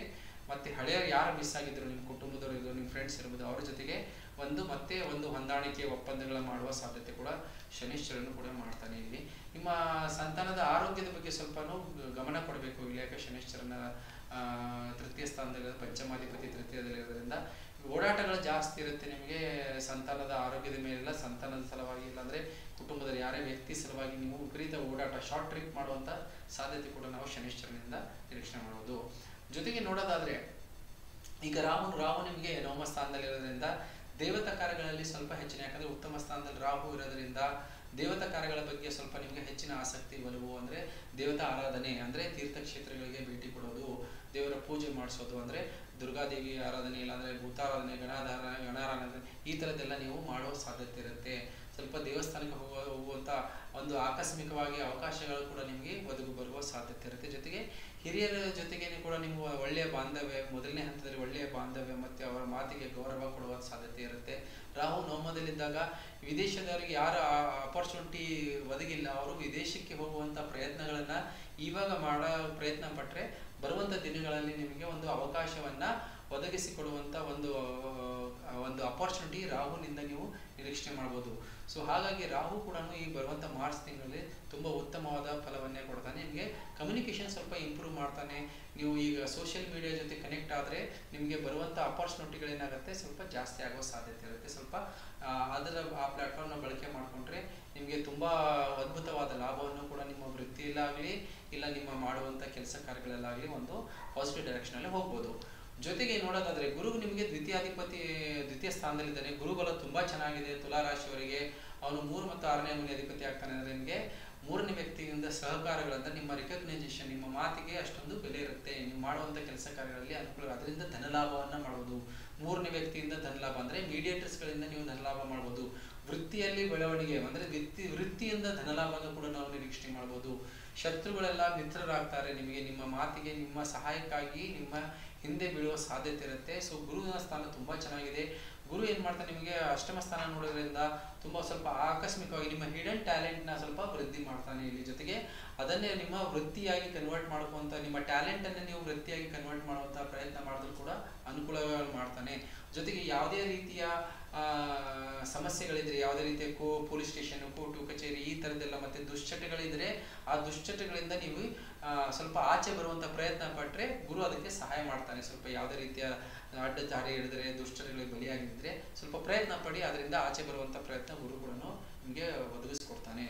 ಮತ್ತೆ ಹಳೆಯ ಯಾರು ಮಿಸ್ ಆಗಿದ್ರು ನಿಮ್ಮ ಕುಟುಂಬದವರು ಇರ್ಬೋದು ನಿಮ್ಮ ಫ್ರೆಂಡ್ಸ್ ಇರ್ಬೋದು ಅವ್ರ ಜೊತೆಗೆ ಒಂದು ಮತ್ತೆ ಒಂದು ಹೊಂದಾಣಿಕೆ ಒಪ್ಪಂದಗಳ ಮಾಡುವ ಸಾಧ್ಯತೆ ಕೂಡ ಶನಿಶ್ಚರನು ಕೂಡ ಮಾಡ್ತಾನೆ ಇಲ್ಲಿ. ನಿಮ್ಮ ಸಂತಾನದ ಆರೋಗ್ಯದ ಬಗ್ಗೆ ಸ್ವಲ್ಪನೂ ಗಮನ ಕೊಡಬೇಕು ಇಲ್ಲಿ ಯಾಕೆ ಶನಿಶ್ಚರನ ಆ, ತೃತೀಯ ಸ್ಥಾನದಲ್ಲಿ ಪಂಚಮಾಧಿಪತಿ ತೃತೀಯದಲ್ಲಿರೋದ್ರಿಂದ ಓಡಾಟಗಳು ಜಾಸ್ತಿ ಇರುತ್ತೆ ನಿಮಗೆ, ಸಂತಾನದ ಆರೋಗ್ಯದ ಮೇಲೆಲ್ಲ ಸಂತಾನದ ಸಲುವಾಗಿ, ಇಲ್ಲಾಂದ್ರೆ ಕುಟುಂಬದಲ್ಲಿ ಯಾರೇ ವ್ಯಕ್ತಿ ಸಲುವಾಗಿ ನೀವು ವಿಪರೀತ ಓಡಾಟ ಶಾರ್ಟ್ ಟ್ರಿಪ್ ಮಾಡುವಂತ ಸಾಧ್ಯತೆ ಕೂಡ ನಾವು ಶನಿಶ್ಚರನಿಂದ ನಿರೀಕ್ಷಣೆ ಮಾಡಬಹುದು ಜೊತೆಗೆ ನೋಡೋದಾದ್ರೆ, ಈಗ ರಾಮನು ರಾಹು ನಿಮಗೆ ನವಮ ಸ್ಥಾನದಲ್ಲಿ ಇರೋದ್ರಿಂದ ದೇವತಾ ಕಾರ್ಯಗಳಲ್ಲಿ ಸ್ವಲ್ಪ ಹೆಚ್ಚಿನ, ಯಾಕಂದ್ರೆ ಉತ್ತಮ ಸ್ಥಾನದಲ್ಲಿ ರಾಹು ಇರೋದ್ರಿಂದ ದೇವತಾ ಕಾರ್ಯಗಳ ಬಗ್ಗೆ ಸ್ವಲ್ಪ ನಿಮಗೆ ಹೆಚ್ಚಿನ ಆಸಕ್ತಿ, ಒಲವು, ಅಂದ್ರೆ ದೇವತಾ ಆರಾಧನೆ, ಅಂದ್ರೆ ತೀರ್ಥಕ್ಷೇತ್ರಗಳಿಗೆ ಭೇಟಿ ಕೊಡೋದು. ದೇವರ ಪೂಜೆ ಮಾಡಿಸೋದು ಅಂದರೆ ದುರ್ಗಾದೇವಿ ಆರಾಧನೆ ಇಲ್ಲಾಂದ್ರೆ ಭೂತಾರಾಧನೆ ಗಣಾಧಾರಣೆ ಗಣಾರಾಧನೆ, ಈ ಥರದ್ದೆಲ್ಲ ನೀವು ಮಾಡೋ ಸಾಧ್ಯತೆ ಇರುತ್ತೆ. ಸ್ವಲ್ಪ ದೇವಸ್ಥಾನಕ್ಕೆ ಹೋಗುವ ಹೋಗುವಂಥ ಒಂದು ಆಕಸ್ಮಿಕವಾಗಿ ಅವಕಾಶಗಳು ಕೂಡ ನಿಮಗೆ ಒದಗಿ ಬರುವ ಸಾಧ್ಯತೆ ಇರುತ್ತೆ. ಜೊತೆಗೆ ಹಿರಿಯರ ಜೊತೆಗೆ ಕೂಡ ನೀವು ಒಳ್ಳೆಯ ಬಾಂಧವ್ಯ, ಮೊದಲನೇ ಹಂತದಲ್ಲಿ ಒಳ್ಳೆಯ ಬಾಂಧವ್ಯ ಮತ್ತು ಅವರ ಮಾತಿಗೆ ಗೌರವ ಕೊಡುವ ಸಾಧ್ಯತೆ ಇರುತ್ತೆ. ರಾಹು ನೋಮದಲ್ಲಿದ್ದಾಗ ವಿದೇಶದವರಿಗೆ ಯಾರು ಅಪರ್ಚುನಿಟಿ ಒದಗಿಲ್ಲ, ಅವರು ವಿದೇಶಕ್ಕೆ ಹೋಗುವಂಥ ಪ್ರಯತ್ನಗಳನ್ನ ಇವಾಗ ಮಾಡೋ ಪ್ರಯತ್ನ ಪಟ್ರೆ ಬರುವಂತ ದಿನಗಳಲ್ಲಿ ನಿಮಗೆ ಒಂದು ಅವಕಾಶವನ್ನ ಒದಗಿಸಿಕೊಡುವಂತ ಒಂದು ಒಂದು ಅಪರ್ಚುನಿಟಿ ರಾಹುನಿಂದ ನೀವು ನಿರೀಕ್ಷಣೆ ಮಾಡ್ಬೋದು. ಸೊ ಹಾಗಾಗಿ ರಾಹು ಕೂಡ ಈ ಬರುವಂತ ಮಾರ್ಚ್ ತಿಂಗಳಲ್ಲಿ ತುಂಬಾ ಉತ್ತಮವಾದ ಫಲವನ್ನೇ ಕೊಡ್ತಾನೆ. ನಿಮಗೆ ಕಮ್ಯುನಿಕೇಷನ್ ಸ್ವಲ್ಪ ಇಂಪ್ರೂವ್ ಮಾಡ್ತಾನೆ. ನೀವು ಈಗ ಸೋಷಿಯಲ್ ಮೀಡಿಯಾ ಜೊತೆ ಕನೆಕ್ಟ್ ಆದ್ರೆ ನಿಮಗೆ ಬರುವಂತ ಅಪರ್ಚುನಿಟಿಗಳೇನಾಗುತ್ತೆ ಸ್ವಲ್ಪ ಜಾಸ್ತಿ ಆಗೋ ಸಾಧ್ಯತೆ ಇರುತ್ತೆ. ಸ್ವಲ್ಪ ಅದರ, ಆ ಪ್ಲಾಟ್ಫಾರ್ಮ್ನ ಬಳಕೆ ಮಾಡಿಕೊಂಡ್ರೆ ನಿಮಗೆ ತುಂಬಾ ಅದ್ಭುತವಾದ ಲಾಭವನ್ನು ಕೂಡ ನಿಮ್ಮ ವೃತ್ತಿಯಲ್ಲಾಗಲಿ, ಇಲ್ಲ ನಿಮ್ಮ ಮಾಡುವಂತ ಕೆಲಸ ಕಾರ್ಯಗಳಲ್ಲಾಗಲಿ ಒಂದು ಪಾಸಿಟಿವ್ ಡೈರೆಕ್ಷನ್ ಅಲ್ಲಿ ಹೋಗ್ಬೋದು. ಜೊತೆಗೆ ನೋಡೋದಾದ್ರೆ ಗುರು ನಿಮಗೆ ದ್ವಿತೀಯಾಧಿಪತಿ, ದ್ವಿತೀಯ ಸ್ಥಾನದಲ್ಲಿದ್ದಾನೆ. ಗುರುಬಲ ತುಂಬಾ ಚೆನ್ನಾಗಿದೆ. ತುಲಾ ರಾಶಿಯವರಿಗೆ ಅವನು ಮೂರು ಮತ್ತು ಆರನೇ ಮನೆ ಅಧಿಪತಿ ಆಗ್ತಾನೆ ಅಂದ್ರೆ ನಿಮಗೆ ಮೂರನೇ ವ್ಯಕ್ತಿಯಿಂದ ಸಹಕಾರಗಳಿಂದ ನಿಮ್ಮ ರಿಕಗ್ನೈಸೇಷನ್ ನಿಮ್ಮ ಮಾತಿಗೆ ಅಷ್ಟೊಂದು ಬೆಲೆ ಇರುತ್ತೆ. ನೀವು ಮಾಡುವಂತ ಕೆಲಸ ಕಾರ್ಯಗಳಲ್ಲಿ ಅನುಕೂಲ. ಅದರಿಂದ ಧನಲಾಭವನ್ನ ಮಾಡುವುದು ಮೂರನೇ ವ್ಯಕ್ತಿಯಿಂದ ಧನಲಾಭ ಅಂದ್ರೆ ಅಂದರೆ ಗಳಿಂದ ನೀವು ಧನಲಾಭ ಮಾಡಬಹುದು ವೃತ್ತಿಯಲ್ಲಿ ಬೆಳವಣಿಗೆ ಅಂದ್ರೆ ವೃತ್ತಿ ವೃತ್ತಿಯಿಂದ ಧನಲಾಭನ ಕೂಡ ನಾವು ನಿರೀಕ್ಷಣೆ ಮಾಡಬಹುದು ಶತ್ರುಗಳೆಲ್ಲ ಮಿತ್ರರಾಗ್ತಾರೆ. ನಿಮಗೆ ನಿಮ್ಮ ಮಾತಿಗೆ, ನಿಮ್ಮ ಸಹಾಯಕ್ಕಾಗಿ ನಿಮ್ಮ ಹಿಂದೆ ಬೀಳುವ ಸಾಧ್ಯತೆ ಇರುತ್ತೆ. ಸೊ ಗುರುವಿನ ಸ್ಥಾನ ತುಂಬ ಚೆನ್ನಾಗಿದೆ. ಗುರು ಏನು ಮಾಡ್ತಾರೆ ನಿಮಗೆ ಅಷ್ಟಮ ಸ್ಥಾನ ನೋಡೋದ್ರಿಂದ ತುಂಬ ಸ್ವಲ್ಪ ಆಕಸ್ಮಿಕವಾಗಿ ನಿಮ್ಮ ಹಿಡನ್ ಟ್ಯಾಲೆಂಟ್ನ ಸ್ವಲ್ಪ ವೃದ್ಧಿ ಮಾಡ್ತಾನೆ ಇಲ್ಲಿ ಜೊತೆಗೆ. ಅದನ್ನೇ ನಿಮ್ಮ ವೃತ್ತಿಯಾಗಿ ಕನ್ವರ್ಟ್ ಮಾಡ್ಕೊಂತ, ನಿಮ್ಮ ಟ್ಯಾಲೆಂಟನ್ನು ನೀವು ವೃತ್ತಿಯಾಗಿ ಕನ್ವರ್ಟ್ ಮಾಡುವಂಥ ಪ್ರಯತ್ನ ಮಾಡಿದ್ರು ಕೂಡ ಅನುಕೂಲಗಳು ಮಾಡ್ತಾನೆ. ಜೊತೆಗೆ ಯಾವುದೇ ರೀತಿಯ ಸಮಸ್ಯೆಗಳಿದ್ರೆ ಯಾವುದೇ ರೀತಿಯ ಕೋ, ಪೊಲೀಸ್ ಸ್ಟೇಷನ್, ಕೋರ್ಟು, ಕಚೇರಿ, ಈ ಥರದ್ದೆಲ್ಲ ಮತ್ತೆ ದುಶ್ಚಟಗಳಿದ್ರೆ ಆ ದುಶ್ಚಟಗಳಿಂದ ನೀವು ಸ್ವಲ್ಪ ಆಚೆ ಬರುವಂಥ ಪ್ರಯತ್ನ ಪಟ್ರೆ ಗುರು ಅದಕ್ಕೆ ಸಹಾಯ ಮಾಡ್ತಾನೆ. ಸ್ವಲ್ಪ ಯಾವುದೇ ರೀತಿಯ ಅಡ್ಡ ದಾರಿ ಹಿಡಿದ್ರೆ ದುಶ್ಚಟಗಳಿಗೆ ಬಲಿಯಾಗಿದ್ದರೆ ಸ್ವಲ್ಪ ಪ್ರಯತ್ನ ಪಡಿ ಅದರಿಂದ ಆಚೆ ಬರುವಂಥ ಪ್ರಯತ್ನ ಗುರು ನಿಮಗೆ ಒದಗಿಸ್ಕೊಡ್ತಾನೆ.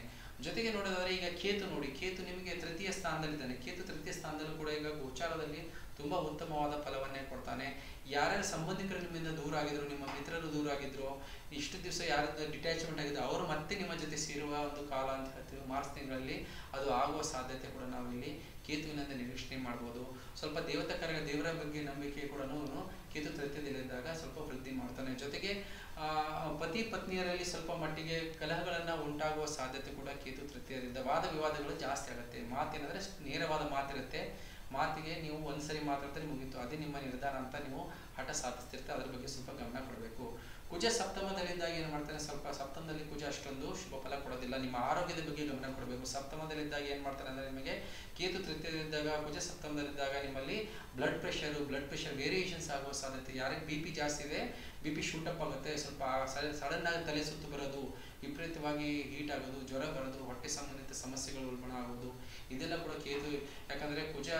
ಜೊತೆಗೆ ನೋಡೋದಾದ್ರೆ ಈಗ ಕೇತು ನೋಡಿ, ಕೇತು ನಿಮಗೆ ತೃತೀಯ ಸ್ಥಾನದಲ್ಲಿದ್ದಾನೆ. ಕೇತು ತೃತೀಯ ಸ್ಥಾನದಲ್ಲೂ ಕೂಡ ಈಗ ಗೋಚಾರದಲ್ಲಿ ತುಂಬಾ ಉತ್ತಮವಾದ ಫಲವನ್ನೇ ಕೊಡ್ತಾನೆ. ಯಾರ್ಯಾರ ಸಂಬಂಧಿಕರು ನಿಮ್ಮಿಂದ ದೂರ ಆಗಿದ್ರು, ನಿಮ್ಮ ಮಿತ್ರರು ದೂರ ಆಗಿದ್ರು, ಇಷ್ಟು ದಿವಸ ಯಾರದ್ದು ಡಿಟ್ಯಾಚ್ಮೆಂಟ್ ಆಗಿದ್ರು ಅವರು ಮತ್ತೆ ನಿಮ್ಮ ಜೊತೆ ಸೇರುವ ಒಂದು ಕಾಲ ಅಂತ ಹೇಳ್ತೀವಿ. ಮಾರ್ಚ್ ತಿಂಗಳಲ್ಲಿ ಅದು ಆಗುವ ಸಾಧ್ಯತೆ ಕೂಡ ನಾವು ಇಲ್ಲಿ ಕೇತುವಿನಿಂದ ನಿರೀಕ್ಷಣೆ ಮಾಡ್ಬೋದು. ಸ್ವಲ್ಪ ದೇವತಾ ಕಾರ್ಯ ದೇವರ ಬಗ್ಗೆ ನಂಬಿಕೆ ಕೂಡ ಕೇತು ತೃತೀಯದಲ್ಲಿದ್ದಾಗ ಸ್ವಲ್ಪ ವೃದ್ಧಿ ಮಾಡ್ತಾನೆ. ಜೊತೆಗೆ ಪತಿ ಪತ್ನಿಯರಲ್ಲಿ ಸ್ವಲ್ಪ ಮಟ್ಟಿಗೆ ಕಲಹಗಳನ್ನ ಉಂಟಾಗುವ ಸಾಧ್ಯತೆ ಕೂಡ ಕೇತು ತೃತೀಯದಿಂದ ವಾದ ವಿವಾದಗಳು ಜಾಸ್ತಿ ಆಗುತ್ತೆ. ಮಾತೇನಂದ್ರೆ ನೇರವಾದ ಮಾತಿರುತ್ತೆ. ಮಾತಿಗೆ ನೀವು ಒಂದ್ಸರಿ ಮಾತಾಡ್ತಾರೆ ಮುಗೀತು. ಅದೇ ನಿಮ್ಮ ನಿರ್ಧಾರ ಅಂತ ನೀವು ಹಠ ಸಾಧಿಸ್ತಿರ್ತಾರೆ ಅದ್ರ ಬಗ್ಗೆ ಸ್ವಲ್ಪ ಗಮನ ಕೊಡಬೇಕು. ಕುಜ ಸಪ್ತಮದಲ್ಲಿದ್ದಾಗ ಏನು ಮಾಡ್ತಾರೆ? ಸ್ವಲ್ಪ ಸಪ್ತಮದಲ್ಲಿ ಕುಜ ಅಷ್ಟೊಂದು ಶುಭ ಫಲ ಕೊಡೋದಿಲ್ಲ. ನಿಮ್ಮ ಆರೋಗ್ಯದ ಬಗ್ಗೆ ಗಮನ ಕೊಡಬೇಕು. ಸಪ್ತಮದಲ್ಲಿದ್ದಾಗ ಏನು ಮಾಡ್ತಾರೆ ಅಂದರೆ ನಿಮಗೆ ಕೇತು ತೃತೀಯದಲ್ಲಿದ್ದಾಗ ಕುಜ ಸಪ್ತಮದಲ್ಲಿದ್ದಾಗ ನಿಮ್ಮಲ್ಲಿ blood pressure blood pressure variations ಆಗುವ ಸಾಧ್ಯತೆ. ಯಾರಿಗೆ ಬಿ ಪಿ ಜಾಸ್ತಿ ಇದೆ ಬಿ ಪಿ ಶೂಟಪ್ ಆಗುತ್ತೆ. ಸ್ವಲ್ಪ ಸಡನ್ ಆಗಿ ತಲೆ ಸುತ್ತು ಬರೋದು ವಿಪರೀತವಾಗಿ ಹೀಟ್ ಆಗೋದು, ಜ್ವರ ಬರೋದು, ಹೊಟ್ಟೆ ಸಂಬಂಧಿತ ಸಮಸ್ಯೆಗಳು ಉಲ್ಬಣ ಆಗೋದು, ಇದೆಲ್ಲ ಕೂಡ ಕೇತು ಯಾಕಂದ್ರೆ ಕುಜ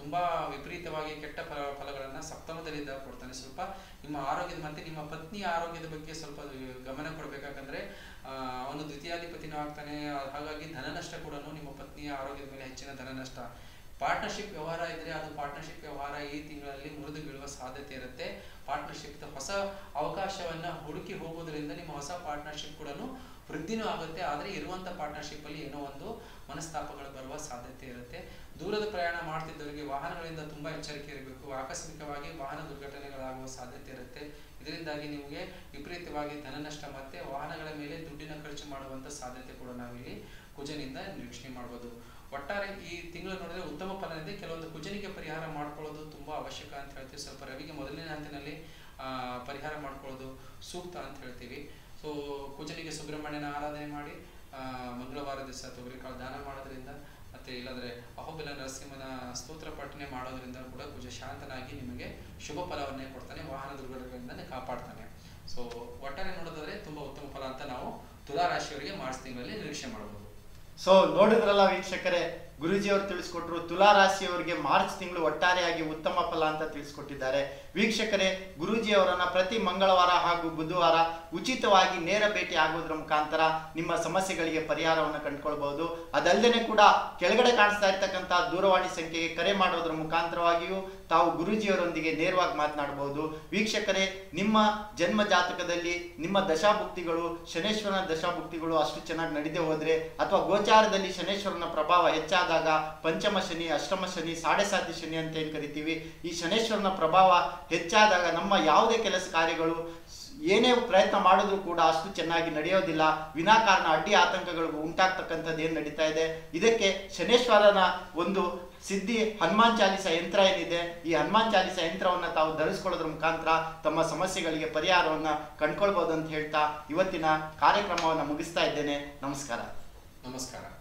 ತುಂಬಾ ವಿಪರೀತವಾಗಿ ಕೆಟ್ಟ ಫಲ, ಫಲಗಳನ್ನು ಸಪ್ತಮದಲ್ಲಿದ್ದ ಕೊಡ್ತಾನೆ. ಸ್ವಲ್ಪ ನಿಮ್ಮ ಆರೋಗ್ಯದ, ಮತ್ತೆ ನಿಮ್ಮ ಪತ್ನಿಯ ಆರೋಗ್ಯದ ಬಗ್ಗೆ ಸ್ವಲ್ಪ ಗಮನ ಕೊಡಬೇಕಾಗಂದರೆ ಅವನು ದ್ವಿತೀಯಾಧಿಪತಿನೂ ಆಗ್ತಾನೆ. ಹಾಗಾಗಿ ಧನ ನಷ್ಟ ಕೂಡ ನಿಮ್ಮ ಪತ್ನಿಯ ಆರೋಗ್ಯದ ಮೇಲೆ ಹೆಚ್ಚಿನ ಧನ ನಷ್ಟ ಪಾರ್ಟ್ನರ್ಶಿಪ್ ವ್ಯವಹಾರ ಇದ್ರೆ ಅದು ಪಾರ್ಟ್ನರ್ಶಿಪ್ ವ್ಯವಹಾರ ಈ ತಿಂಗಳಲ್ಲಿ ಮುರಿದು ಬೀಳುವ ಸಾಧ್ಯತೆ ಇರುತ್ತೆ. ಪಾರ್ಟ್ನರ್ಶಿಪ್ ಹೊಸ ಅವಕಾಶವನ್ನ ಹುಡುಕಿ ಹೋಗೋದ್ರಿಂದ ನಿಮ್ಮ ಹೊಸ ಪಾರ್ಟ್ನರ್ಶಿಪ್ ಕೂಡ ವೃದ್ಧಿನೂ ಆಗುತ್ತೆ. ಆದ್ರೆ ಇರುವಂತ ಪಾರ್ಟ್ನರ್ಶಿಪ್ ಅಲ್ಲಿ ಏನೋ ಒಂದು ಮನಸ್ತಾಪಗಳು ಬರುವ ಸಾಧ್ಯತೆ ಇರುತ್ತೆ. ದೂರದ ಪ್ರಯಾಣ ಮಾಡ್ತಿದ್ದವರಿಗೆ ವಾಹನಗಳಿಂದ ತುಂಬಾ ಎಚ್ಚರಿಕೆ ಇರಬೇಕು. ಆಕಸ್ಮಿಕವಾಗಿ ವಾಹನ ದುರ್ಘಟನೆಗಳಾಗುವ ಸಾಧ್ಯತೆ ಇರುತ್ತೆ. ಇದರಿಂದಾಗಿ ನಿಮಗೆ ವಿಪರೀತವಾಗಿ ಧನ ನಷ್ಟ ಮತ್ತೆ ವಾಹನಗಳ ಮೇಲೆ ದುಡ್ಡಿನ ಖರ್ಚು ಮಾಡುವಂತ ಸಾಧ್ಯತೆ ಕೂಡ ನಾವಿಲ್ಲಿ ಕುಜನಿಂದ ನಿರೀಕ್ಷಣೆ ಮಾಡಬಹುದು ಒಟ್ಟಾರೆ ಈ ತಿಂಗಳು ನೋಡಿದ್ರೆ ಉತ್ತಮ ಫಲ ಇದೆ. ಕೆಲವೊಂದು ಕುಜನಿಗೆ ಪರಿಹಾರ ಮಾಡ್ಕೊಳ್ಳೋದು ತುಂಬಾ ಅವಶ್ಯಕ ಅಂತ ಹೇಳ್ತೀವಿ. ಸ್ವಲ್ಪ ರವಿಗೆ ಮೊದಲನೇ ಹಂತಿನಲ್ಲಿ ಪರಿಹಾರ ಮಾಡ್ಕೊಳ್ಳೋದು ಸೂಕ್ತ ಅಂತ ಹೇಳ್ತೀವಿ. ಸೊ ಕುಜನಿಗೆ ಸುಬ್ರಹ್ಮಣ್ಯನ ಆರಾಧನೆ ಮಾಡಿ ಮಂಗಳವಾರ ದಿವಸ ತೊಗರಿಕಾಳು ದಾನ ಮಾಡೋದ್ರಿಂದ ಮತ್ತೆ ಇಲ್ಲಾಂದ್ರೆ ಅಹೋಬಿಲ ನರಸಿಂಹನ ಸ್ತೋತ್ರ ಪಠನೆ ಮಾಡೋದ್ರಿಂದ ಕೂಡ ಕುಜ ಶಾಂತನಾಗಿ ನಿಮಗೆ ಶುಭ ಫಲವನ್ನೇ ಕೊಡ್ತಾನೆ, ವಾಹನ ದುರ್ಘಟನೆಗಳಿಂದ ಕಾಪಾಡ್ತಾನೆ. ಸೊ ಒಟ್ಟಾರೆ ನೋಡೋದಾದ್ರೆ ತುಂಬಾ ಉತ್ತಮ ಫಲ ಅಂತ ನಾವು ತುಲಾ ರಾಶಿಯವರಿಗೆ ಮಾರ್ಚ್ ತಿಂಗಳಲ್ಲಿ ನಿರೀಕ್ಷೆ ಮಾಡಬಹುದು ಸೊ ನೋಡಿದ್ರಲ್ಲ ವೀಕ್ಷಕರೇ, ಗುರುಜಿಯವರು ತಿಳಿಸ್ಕೊಟ್ರು ತುಲಾ ರಾಶಿಯವರಿಗೆ ಮಾರ್ಚ್ ತಿಂಗಳು ಒಟ್ಟಾರೆಯಾಗಿ ಉತ್ತಮ ಫಲ ಅಂತ ತಿಳಿಸ್ಕೊಟ್ಟಿದ್ದಾರೆ. ವೀಕ್ಷಕರೇ, ಗುರೂಜಿಯವರನ್ನ ಪ್ರತಿ ಮಂಗಳವಾರ ಹಾಗೂ ಬುಧವಾರ ಉಚಿತವಾಗಿ ನೇರ ಭೇಟಿ ಆಗೋದ್ರ ಮುಖಾಂತರ ನಿಮ್ಮ ಸಮಸ್ಯೆಗಳಿಗೆ ಪರಿಹಾರವನ್ನು ಕಂಡುಕೊಳ್ಬಹುದು. ಅದಲ್ಲದೆ ಕೂಡ ಕೆಳಗಡೆ ಕಾಣಿಸ್ತಾ ಇರ್ತಕ್ಕಂಥ ದೂರವಾಣಿ ಸಂಖ್ಯೆಗೆ ಕರೆ ಮಾಡೋದ್ರ ಮುಖಾಂತರವಾಗಿಯೂ ತಾವು ಗುರುಜಿಯವರೊಂದಿಗೆ ನೇರವಾಗಿ ಮಾತನಾಡಬಹುದು. ವೀಕ್ಷಕರೇ, ನಿಮ್ಮ ಜನ್ಮ ಜಾತಕದಲ್ಲಿ ನಿಮ್ಮ ದಶಾಭುಕ್ತಿಗಳು, ಶನೇಶ್ವರನ ದಶಾಭುಕ್ತಿಗಳು ಅಷ್ಟು ಚೆನ್ನಾಗಿ ನಡೆದೇ ಹೋದ್ರೆ ಅಥವಾ ಗೋಚಾರದಲ್ಲಿ ಶನೇಶ್ವರನ ಪ್ರಭಾವ ಹೆಚ್ಚಾದಾಗ ಪಂಚಮ ಶನಿ, ಅಷ್ಟಮ ಶನಿ, ಸಾಡೆ ಸಾತಿ ಶನಿ ಅಂತ ಏನ್ ಕರಿತೀವಿ, ಈ ಶನೇಶ್ವರನ ಪ್ರಭಾವ ಹೆಚ್ಚಾದಾಗ ನಮ್ಮ ಯಾವುದೇ ಕೆಲಸ ಕಾರ್ಯಗಳು ಏನೇ ಪ್ರಯತ್ನ ಮಾಡಿದ್ರು ಕೂಡ ಅಷ್ಟು ಚೆನ್ನಾಗಿ ನಡೆಯೋದಿಲ್ಲ. ವಿನಾಕಾರಣ ಅಡ್ಡಿ ಆತಂಕಗಳಿಗೂ ಉಂಟಾಗ್ತಕ್ಕಂಥದ್ದು ಏನು ನಡೀತಾ ಇದೆ? ಇದಕ್ಕೆ ಶನೇಶ್ವರನ ಒಂದು ಸಿದ್ಧಿ ಹನುಮಾನ್ ಚಾಲಿಸ ಯಂತ್ರ ಏನಿದೆ? ಈ ಹನುಮಾನ್ ಚಾಲಿಸ ಯಂತ್ರವನ್ನು ತಾವು ಧರಿಸ್ಕೊಳ್ಳೋದ್ರ ಮುಖಾಂತರ ತಮ್ಮ ಸಮಸ್ಯೆಗಳಿಗೆ ಪರಿಹಾರವನ್ನು ಕಂಡ್ಕೊಳ್ಬೋದು ಅಂತ ಹೇಳ್ತಾ ಇವತ್ತಿನ ಕಾರ್ಯಕ್ರಮವನ್ನು ಮುಗಿಸ್ತಾ ಇದ್ದೇನೆ. ನಮಸ್ಕಾರ. ನಮಸ್ಕಾರ.